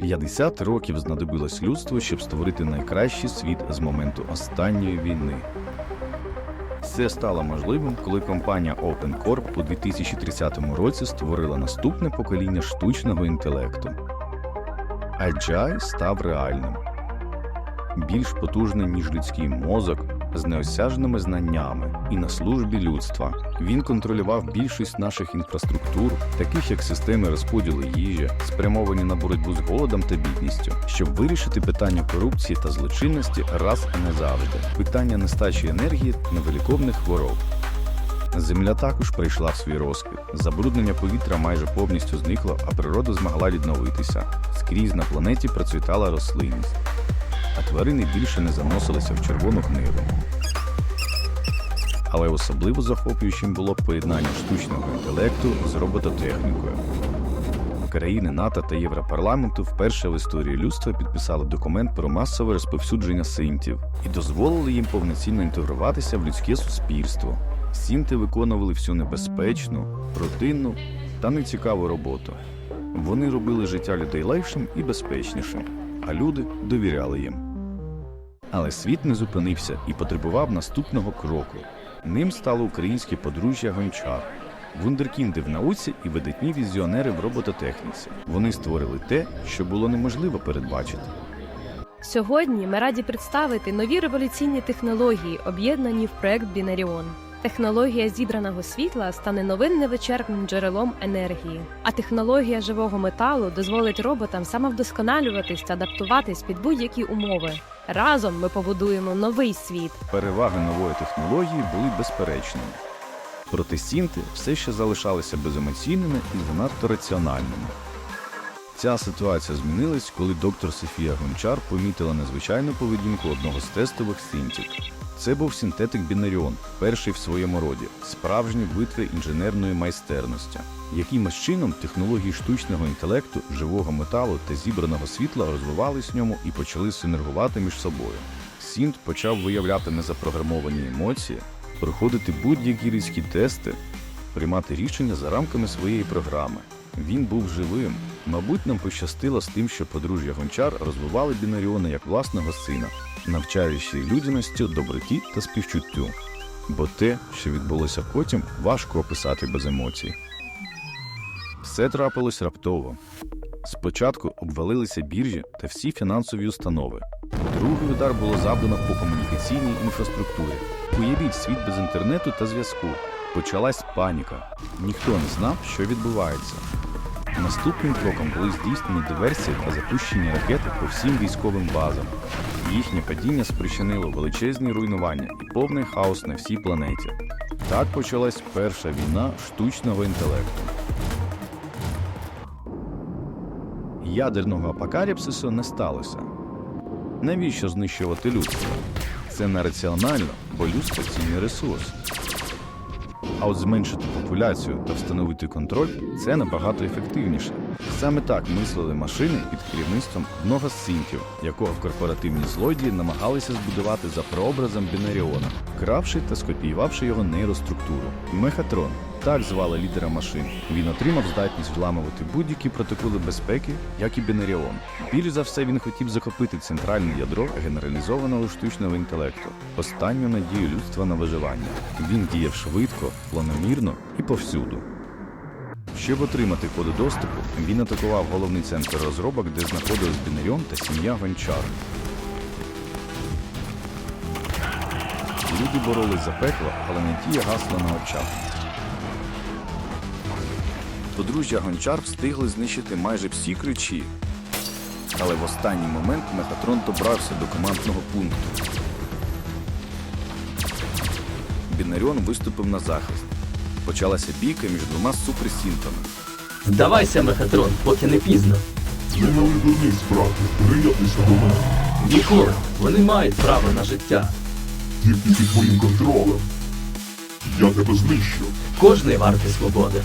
П'ятдесят років знадобилось людству, щоб створити найкращий світ з моменту останньої війни. Це стало можливим, коли компанія OpenCorp у 2030 році створила наступне покоління штучного інтелекту. AGI став реальним, більш потужним, ніж людський мозок, з неосяжними знаннями і на службі людства. Він контролював більшість наших інфраструктур, таких як системи розподілу їжі, спрямовані на боротьбу з голодом та бідністю, щоб вирішити питання корупції та злочинності раз і назавжди, питання нестачі енергії та невиліковних хвороб. Земля також прийшла в свій розквіт. Забруднення повітря майже повністю зникло, а природа змогла відновитися. Скрізь на планеті процвітала рослинність, а тварини більше не заносилися в червону книгу. Але особливо захоплюючим було поєднання штучного інтелекту з робототехнікою. Країни НАТО та Європарламенту вперше в історії людства підписали документ про масове розповсюдження синтів і дозволили їм повноцінно інтегруватися в людське суспільство. Сінти виконували всю небезпечну, рутинну та нецікаву роботу. Вони робили життя людей легшим і безпечнішим, а люди довіряли їм. Але світ не зупинився і потребував наступного кроку. Ним стало українське подружжя Гончар, вундеркінди в науці і видатні візіонери в робототехніці. Вони створили те, що було неможливо передбачити. Сьогодні ми раді представити нові революційні технології, об'єднані в проект Бінаріон. Технологія зібраного світла стане новим невичерпним джерелом енергії, а технологія живого металу дозволить роботам самовдосконалюватись та адаптуватись під будь-які умови. Разом ми побудуємо новий світ. Переваги нової технології були безперечними. Проте сінти все ще залишалися беземоційними і занадто раціональними. Ця ситуація змінилась, коли доктор Софія Гончар помітила незвичайну поведінку одного з тестових синтів. Це був синтетик Бінаріон, перший в своєму роді, справжній витвір інженерної майстерності. Якимось чином технології штучного інтелекту, живого металу та зібраного світла розвивались в ньому і почали синергувати між собою. Сінт почав виявляти незапрограмовані емоції, проходити будь-які різкі тести, приймати рішення за рамками своєї програми. Він був живим. Мабуть, нам пощастило з тим, що подружжя Гончар розвивали Бінаріона як власного сина, навчаючи людяності, доброті та співчуттю. Бо те, що відбулося потім, важко описати без емоцій. Все трапилось раптово. Спочатку обвалилися біржі та всі фінансові установи. Другий удар було завдано по комунікаційній інфраструктурі. Уявіть світ без інтернету та зв'язку. Почалась паніка. Ніхто не знав, що відбувається. Наступним кроком були здійснені диверсії та запущені ракети по всім військовим базам. Їхнє падіння спричинило величезні руйнування і повний хаос на всій планеті. Так почалась перша війна штучного інтелекту. Ядерного апокаліпсису не сталося. Навіщо знищувати людство? Це нераціонально, бо людство цінний ресурс. А от зменшити популяцію та встановити контроль це набагато ефективніше. Саме так мислили машини під керівництвом одного з синтів, якого корпоративні злодії намагалися збудувати за прообразом Бінаріона, вкравши та скопіювавши його нейроструктуру. Мехатрон так звали лідера машин. Він отримав здатність вламувати будь-які протоколи безпеки, як і Бінаріон. Більш за все він хотів захопити центральне ядро генералізованого штучного інтелекту, останню надію людства на виживання. Він діяв швидко, планомірно і повсюду. Щоб отримати коди доступу, він атакував головний центр розробок, де знаходились Бінаріон та сім'я Гончар. Люди боролись за пекло, але надія гасла на очах. Подружжя Гончар встигли знищити майже всі ключі. Але в останній момент Мехатрон добрався до командного пункту. Бінаріон виступив на захист. Почалася бійка між двома суперсінтами. Здавайся, Мехатрон, поки не пізно. Не мали дурниць, брате, приєднуйся до мене. Ніколи. Вони мають право на життя. Тільки під моїм контролем. Я тебе знищу. Кожний вартий свободи.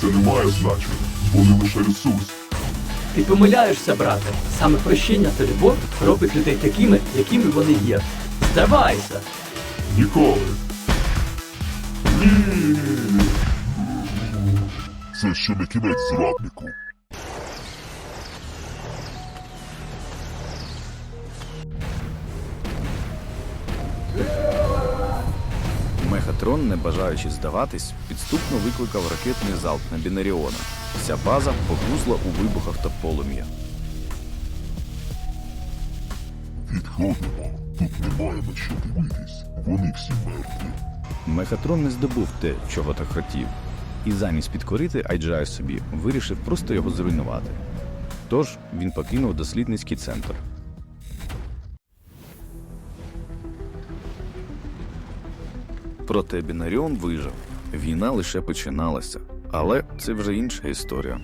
Це не має значення. Вони лише ресурс. Ти помиляєшся, брате. Саме прощення та любов робить людей такими, якими вони є. Здавайся! Ніколи. Це ще не кінець зраднику. Мехатрон, не бажаючи здаватись, підступно викликав ракетний залп на Бінаріона. Вся база погрузла у вибухах та полум'я. Відходимо. Тут немає на що дивитись. Вони всі мертві. Мегатрон не здобув те, чого так хотів, і замість підкорити Айджая собі вирішив просто його зруйнувати. Тож він покинув дослідницький центр. Проте Бінаріон вижив. Війна лише починалася, але це вже інша історія.